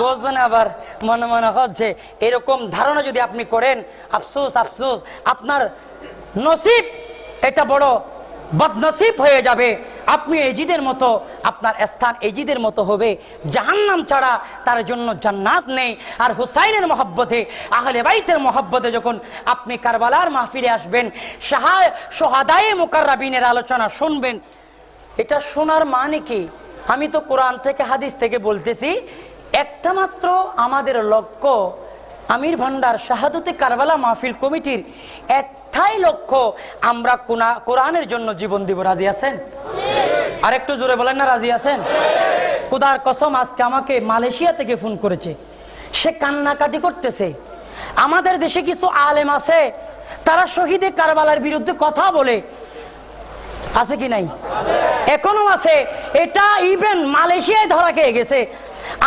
বোঝেন আবার, মনে মনে হচ্ছে, এরকম ধারণা যদি আপনি করেন, আফসোস আফসোস, আপনার নসিব এটা বড় বদনসিব হয়ে যাবে। আপনি এজিদের মতো, আপনার স্থান এজিদের মতো হবে। জাহান্নাম ছাড়া তার জন্য জান্নাত নেই। আর হুসাইনের মহব্বতে, আহলে বাইতের মহব্বতে যখন আপনি কারবালার মাহফিলে আসবেন সাহা সোহাদায়ে মোকাররাবিনের আলোচনা শুনবেন, এটা শোনার মানে কি? আমি তো কোরআন থেকে, হাদিস থেকে বলতেছি একটা মাত্র আমাদের লক্ষ্য আমির ভান্ডার শাহাদতে কারবালা মাহফিল কমিটির একটাই লক্ষ্য, আমরা কোরআনের জন্য জীবন দিব। রাজি আছেন? আর একটু জোরে বলেন না, রাজি আছেন? খুদার কসম, আজকে আমাকে মালয়েশিয়া থেকে ফোন করেছে। সে কান্নাকাটি করতেছে। আমাদের দেশে কিছু আলেম আছে, তারা শহীদে কারবালার বিরুদ্ধে কথা বলে। আছে কি নাই? এখনও আছে। এটা ইভেন মালয়েশিয়ায় ধরা খেয়ে গেছে।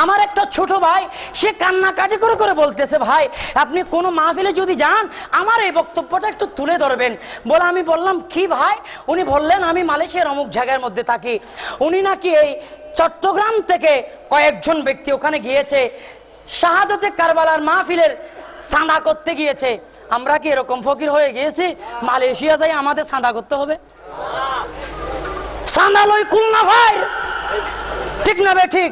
আমার একটা ছোট ভাই, সে কান্নাকাটি করে করে বলতেছে, ভাই, আপনি কোনো মাহফিলে যদি যান, আমার এই বক্তব্যটা একটু তুলে ধরবেন। বলে আমি বললাম, কি ভাই? উনি বললেন, আমি মালয়েশিয়ার অমুক জায়গার মধ্যে থাকি। উনি নাকি এই চট্টগ্রাম থেকে কয়েকজন ব্যক্তি ওখানে গিয়েছে, শাহাদতে কারবালার মাহফিলের সাঁদা করতে গিয়েছে। আমরা কি এরকম ফকির হয়ে গিয়েছি? মালয়েশিয়া যাই আমাদের সাঁদা করতে হবে? সান্দালই খুলনা ভাই। ঠিক না বে ঠিক?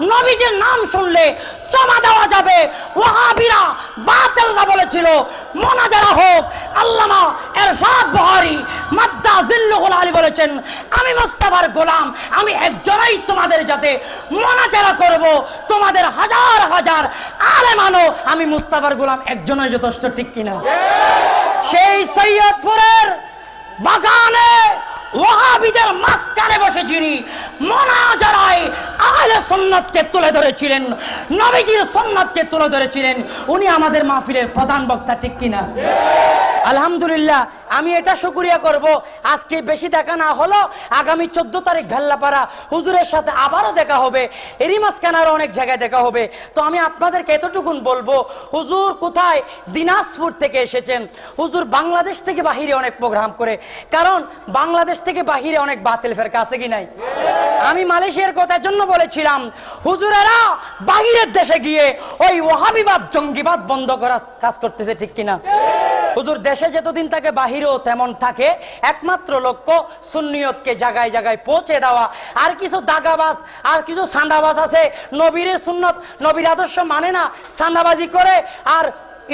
নবীজির নাম শুনলে জমা দেওয়া যাবে। ওয়াহাবিরা বাতিলরা বলেছিল। মোনাজারা হোক আল্লামা এরশাদ বহারি মাদ্দা জিল্লুহুল আলী বলেছেন আমি মুস্তাফার গোলাম আমি একজনই তোমাদের যাতে মোনাজারা করব। তোমাদের হাজার হাজার আলেমানো আমি মুস্তাফার গোলাম একজনই যথেষ্ট ঠিক কিনা? সেই সৈয়দপুরের বাগানে ওয়াহাবিদের মাঝখানে বসে যিনি মোনাজারায় আহলে সুন্নাতকে তুলে ধরেছিলেন, নবীজির সুন্নাতকে তুলে ধরেছিলেন, উনি আমাদের মাহফিলের প্রধান বক্তা, ঠিক কিনা? আলহামদুলিল্লাহ, আমি এটা শুকুরিয়া করব। আজকে বেশি দেখা না হলো, আগামী চোদ্দ তারিখ ভেল্লাপাড়া হুজুরের সাথে আবারও দেখা হবে। এরই মাঝখানে আরও অনেক জায়গায় দেখা হবে। তো আমি আপনাদেরকে এতটুকুন বলব, হুজুর কোথায়? দিনাজপুর থেকে এসেছেন। হুজুর বাংলাদেশ থেকে বাহিরে অনেক প্রোগ্রাম করে। কারণ বাংলাদেশ থেকে বাহিরে অনেক বাতিল ফেরকা আছে কি নাই? আমি মালয়েশিয়ার কথার জন্য বলেছিলাম, হুজুরেরা বাহিরের দেশে গিয়ে ওই ওহাবিবাদ জঙ্গিবাদ বন্ধ করার কাজ করতেছে ঠিক কিনা? হুজুর, দেশে যতদিন থাকে, বাহিরেও তেমন থাকে। একমাত্র লক্ষ্য সুন্নিয়তকে জায়গায় জায়গায় পৌঁছে দেওয়া। আর কিছু দাগাবাজ, আর কিছু সান্দাবাজ আছে, নবীর সুন্নত, নবীর আদর্শ মানে না সান্দাবাজি করে। আর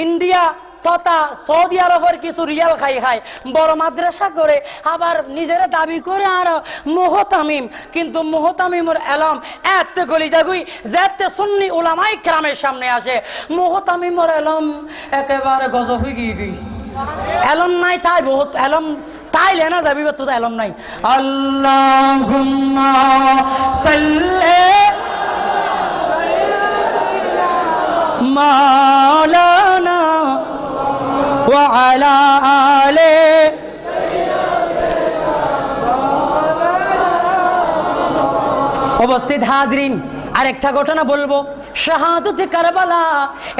ইন্ডিয়া তথা সৌদি আরবের কিছু রিয়াল খাই খায় বড় মাদ্রাসা করে আবার নিজেরা দাবি করে আর মোহতামিম। কিন্তু মোহতামিমের এলম এত গলি যাগুই যেতে সুন্নি উলামাই ক্রামের সামনে আসে। মোহতামিমের এলম একেবারে গজব হয়ে গিয়ে এলম নাই তাই বহুত এলম তাই লেনা যাবি তো এলম নাই। আল্লাহ মাওলানা وعلى آله উপস্থিত হাজরিন আরেকটা ঘটনা বলবো শাহাদুতি কারবালা,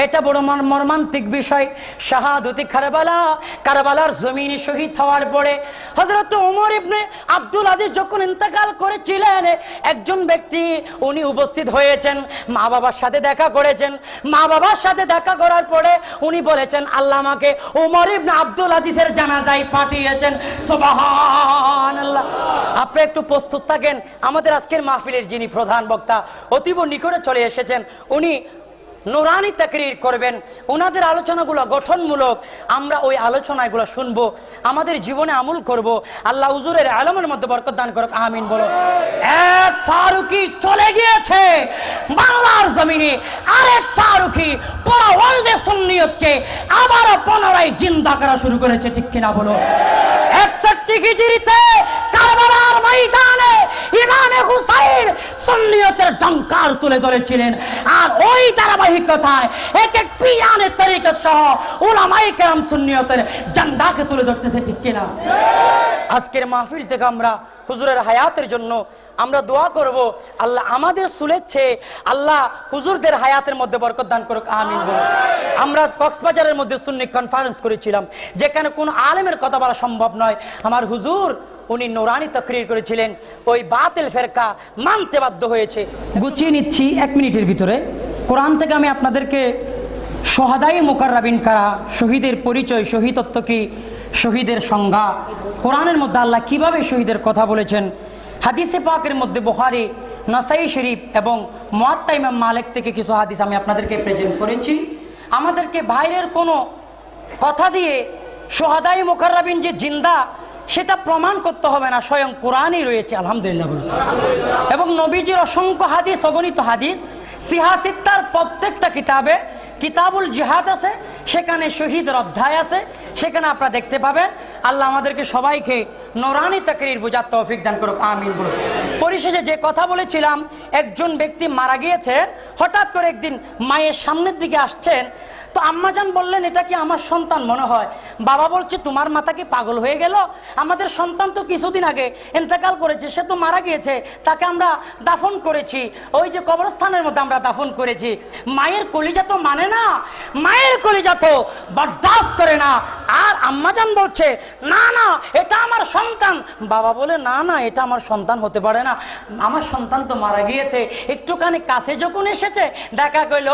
এটা বড় মর্মান্তিক বিষয়। শাহাদুতি কারবালা, কারবালার জমিনে শহীদ হওয়ার পরে হজরত ওমর ইবনে আব্দুল আজিজ যখন ইন্তেকাল করেছিলেন, একজন ব্যক্তি উনি উপস্থিত হয়েছেন, মা বাবার সাথে দেখা করেছেন। মা বাবার সাথে দেখা করার পরে উনি বলেছেন, আল্লাহ আমাকে ওমর ইবনে আব্দুল আজিজের জানাজায় পাঠিয়েছেন। সুবহানাল্লাহ। আপনি একটু প্রস্তুত থাকেন। আমাদের আজকের মাহফিলের যিনি প্রধান বক্তা, অতীব নিকটে চলে এসেছেন। উনি নোরানি তাকরির করবেন। ওনাদের আলোচনাগুলো গঠনমূলক। আমরা ওই আলোচনাগুলো শুনব, আমাদের জীবনে আমল করব। আল্লাহ উজুরের আলমের মধ্যে বরকত দান করুক, আমিন বলো। এক ফারুকি চলে গিয়েছে বাংলার জমিনে। আরেক ফারুকি পুরো ওয়ালদে সুন্নিয়তকে আবারও পুনরায় জিন্দা করা শুরু করেছে, ঠিক কিনা বলো? একষট্টি হিজড়িতে সুন্নিয়তের ডঙ্কার তুলে ধরেছিলেন। আর ওই ধারাবাহিকতায় এক এক পিয়ানের তরিকত সহ ওলামাই কেরাম সুন্নিয়তের জান্ডাকে তুলে ধরতেছে, ঠিক কিনা? আজকের মাহফিল থেকে আমরা হুজুরের হায়াতের জন্য আমরা দোয়া করব, আল্লাহ আমাদের সুলেচ্ছে আল্লাহ হুজুরদের হায়াতের মধ্যে বরকত দান করুক, আমিন। আমরা কক্সবাজারের মধ্যে সুন্নি কনফারেন্স করেছিলাম, যেখানে কোনো আলেমের কথা বলা সম্ভব নয়। আমার হুজুর উনি নোরানি তকরির করেছিলেন। ওই বাতিল ফেরকা মানতে বাধ্য হয়েছে। গুছিয়ে নিচ্ছি এক মিনিটের ভিতরে। কোরআন থেকে আমি আপনাদেরকে সোহাদাই মোকাররাবিন কারা, শহীদের পরিচয়, শহীদত্ব কি, শহীদের সংজ্ঞা, কোরআনের মধ্যে আল্লাহ কীভাবে শহীদের কথা বলেছেন, হাদিসে পাকের মধ্যে বুখারি, নাসাই শরীফ এবং মোয়াত্তা ইমাম মালিক থেকে কিছু হাদিস আমি আপনাদেরকে প্রেজেন্ট করেছি। আমাদেরকে বাইরের কোনো কথা দিয়ে সোহাদাই মোকাররাবিন যে জিন্দা সেটা প্রমাণ করতে হবে না, স্বয়ং কোরআনই রয়েছে, আলহামদুলিল্লাহ এবং নবীজির অসংখ্য হাদিস, অগণিত হাদিস সিহাসিত্তার প্রত্যেকটা কিতাবে কিতাবুল জিহাদ আছে সেখানে শহীদের অধ্যায় আছে, সেখানে আপনারা দেখতে পাবেন। আল্লাহ আমাদেরকে সবাইকে নোরানি তাকরির বোঝার তৌফিক দান করুক, আমিন বলুন। পরিশেষে যে কথা বলেছিলাম, একজন ব্যক্তি মারা গিয়েছে, হঠাৎ করে একদিন মায়ের সামনের দিকে আসছেন। তো আম্মাজান বললেন, এটা কি আমার সন্তান মনে হয়? বাবা বলছে, তোমার মাথা কি পাগল হয়ে গেল? আমাদের সন্তান তো কিছুদিন আগে ইন্তেকাল করেছে, সে তো মারা গিয়েছে, তাকে আমরা দাফন করেছি। ওই যে কবরস্থানের মধ্যে আমরা দাফন করেছি। মায়ের কলিজা তো মানে না, মায়ের কলিজা তো বরদাস্ত করে না। আর আম্মাজান বলছে, না না, এটা আমার সন্তান। বাবা বলে, না না, এটা আমার সন্তান হতে পারে না। আমার সন্তান তো মারা গিয়েছে। একটুখানি কাছে যখন এসেছে, দেখা গেল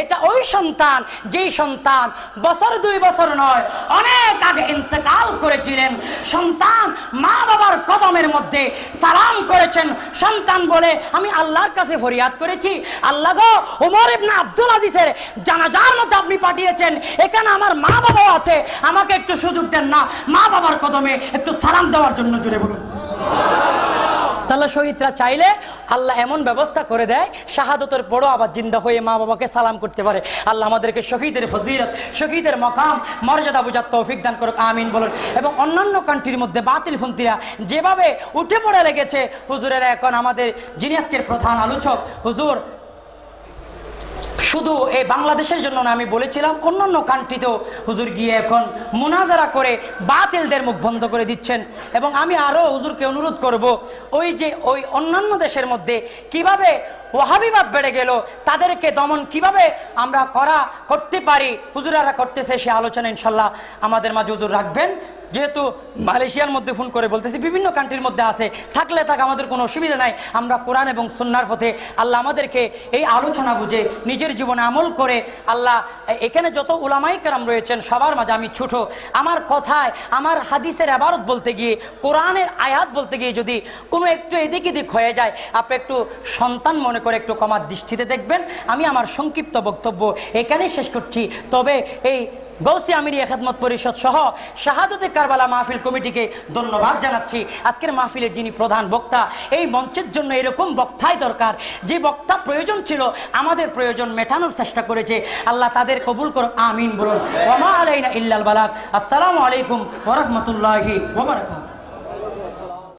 এটা ওই সন্তান, যেই সন্তান বছর দুই বছর নয়, অনেক আগে ইন্তেকাল করেছিলেন। সন্তান মা বাবার কদমের মধ্যে সালাম করেছেন। সন্তান বলে, আমি আল্লাহর কাছে ফরিয়াদ করেছি। আল্লাহ গো, ওমর ইবনে আব্দুল আজিজের জানাজার মধ্যে আপনি পাঠিয়েছেন। এখানে আমার মা বাবাও আছে। আমাকে একটু সুযোগ দেন না। মা বাবার কদমে একটু সালাম দেওয়ার জন্য জুড়ে বলুন। তাহলে শহীদরা চাইলে আল্লাহ এমন ব্যবস্থা করে দেয়, শাহাদতের পরও আবার জিন্দা হয়ে মা বাবাকে সালাম করতে পারে। আল্লাহ আমাদেরকে শহীদের ফজিরত শহীদের মকাম, মর্যাদা বুঝার তৌফিক দান করুক, আমিন বলুন। এবং অন্যান্য কান্ট্রির মধ্যে বাতিল ফন্তিরা যেভাবে উঠে পড়ে লেগেছে, হুজুরেরা এখন আমাদের যিনি আজকের প্রধান আলোচক, হুজুর শুধু এই বাংলাদেশের জন্য না, আমি বলেছিলাম অন্য অন্য কান্ট্রিতেও হুজুর গিয়ে এখন মোনাজারা করে বাতিলদের মুখ বন্ধ করে দিচ্ছেন। এবং আমি আরও হুজুরকে অনুরোধ করব, ওই যে ওই অন্যান্য দেশের মধ্যে কীভাবে ওয়াহাবিবাদ বেড়ে গেল। তাদেরকে দমন কীভাবে আমরা করা করতে পারি? হুজুরারা করতেছে সে আলোচনা, ইনশাল্লাহ আমাদের মাঝে হুজুর রাখবেন। যেহেতু মালয়েশিয়ার মধ্যে ফোন করে বলতেছি, বিভিন্ন কান্ট্রির মধ্যে আছে। থাকলে থাক, আমাদের কোনো অসুবিধা নাই। আমরা কোরআন এবং সন্ন্যার পথে আল্লাহ আমাদেরকে এই আলোচনা বুঝে নিজের জীবনে আমল করে আল্লাহ, এখানে যত উলামাই কেরাম রয়েছেন, সবার মাঝে আমি ছোট। আমার কথায়, আমার হাদিসের আবারত বলতে গিয়ে, কোরআনের আয়াত বলতে গিয়ে যদি কোনো একটু এদিক এদিক হয়ে যায়, আপনি একটু সন্তান মনে করে একটু কমার দৃষ্টিতে দেখবেন। আমি আমার সংক্ষিপ্ত বক্তব্য এখানেই শেষ করছি। তবে এই গৌসি আমিরি একাদমত পরিষদ সহ শাহাদতে কারবালা মাহফিল কমিটিকে ধন্যবাদ জানাচ্ছি। আজকের মাহফিলের যিনি প্রধান বক্তা, এই মঞ্চের জন্য এরকম বক্তাই দরকার। যে বক্তা প্রয়োজন ছিল, আমাদের প্রয়োজন মেটানোর চেষ্টা করেছে। আল্লাহ তাদের কবুল করো আমিন বলুন। ওমা আলাইনা ইল্লাল বালাক আসসালামু আলাইকুম ওরহমতুল্লাহি ওবরাকাত